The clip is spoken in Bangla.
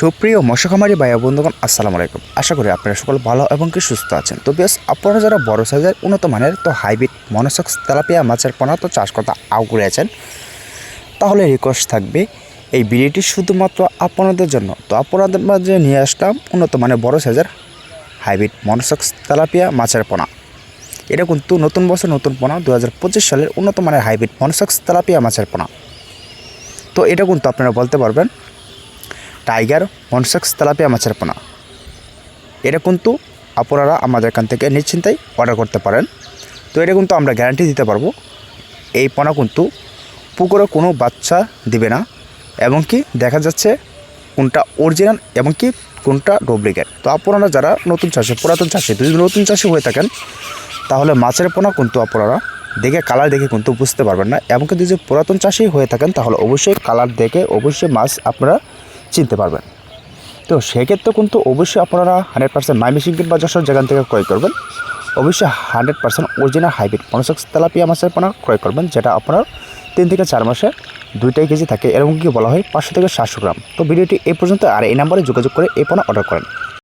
সুপ্রিয় মৎস্যখামারি ভাইয়া বন্ধুগণ, আসসালামু আলাইকুম। আশা করি আপনারা সকল ভালো এবং কি সুস্থ আছেন। তো বেশ আপনারা যারা বড় সাইজের উন্নত মানের, তো হাইব্রিড মনোসক্স তেলাপিয়া মাছের পোনা তো চাষ করতে আগ্রহী তাহলে রিকোয়েস্ট থাকবে এই ভিডিওটি শুধুমাত্র আপনাদের জন্য। তো আপনাদের মাঝে নিয়ে আসলাম উন্নত মানের বড় সাইজের হাইব্রিড মনোসক্স তেলাপিয়া মাছের পোনা। এটা কিন্তু নতুন বছর নতুন পোনা দু হাজার পঁচিশ সালের উন্নত মানের হাইব্রিড মনোসক্স তেলাপিয়া মাছের পোনা। তো এটা কিন্তু আপনারা বলতে পারবেন টাইগার, মনসেক্স, তেলাপিয়া, মাছের পোনা। এটা কিন্তু আপনারা আমাদের এখান থেকে নিশ্চিন্তায় অর্ডার করতে পারেন। তো এটা কিন্তু আমরা গ্যারান্টি দিতে পারব। এই পোনা কিন্তু পুকুরে কোনো বাচ্চা দিবে না, এবং কি দেখা যাচ্ছে কোনটা অরিজিনাল এবং কি কোনটা ডুপ্লিকেট তো আপনারা যারা নতুন চাষি, পুরাতন চাষি, যদি নতুন চাষি হয়ে থাকেন, তাহলে মাছের পোনা কিন্তু আপনারা দেখে কালার দেখে কিন্তু বুঝতে পারবেন না এমনকি যদি পুরাতন চাষি হয়ে থাকেন, তাহলে অবশ্যই কালার দেখে অবশ্যই মাছ আপনারা চিনতে পারবেন। তো সেক্ষেত্রে কিন্তু অবশ্যই আপনারা হান্ড্রেড পার্সেন্ট মাই মেশিন বা যশোর যেখান থেকে ক্রয় করবেন, অবশ্যই হান্ড্রেড পার্সেন্ট অরিজিনাল হাইব্রিড পঞ্চাশ তেলাপিয়া মাছের আপনারা ক্রয় করবেন, যেটা আপনার তিন থেকে চার মাসে দুইটাই কেজি থাকে। এরকম কি বলা হয়? পাঁচশো থেকে সাতশো গ্রাম। তো ভিডিওটি এই পর্যন্ত, আর এই নাম্বারে যোগাযোগ করে এই পণ্য অর্ডার করেন।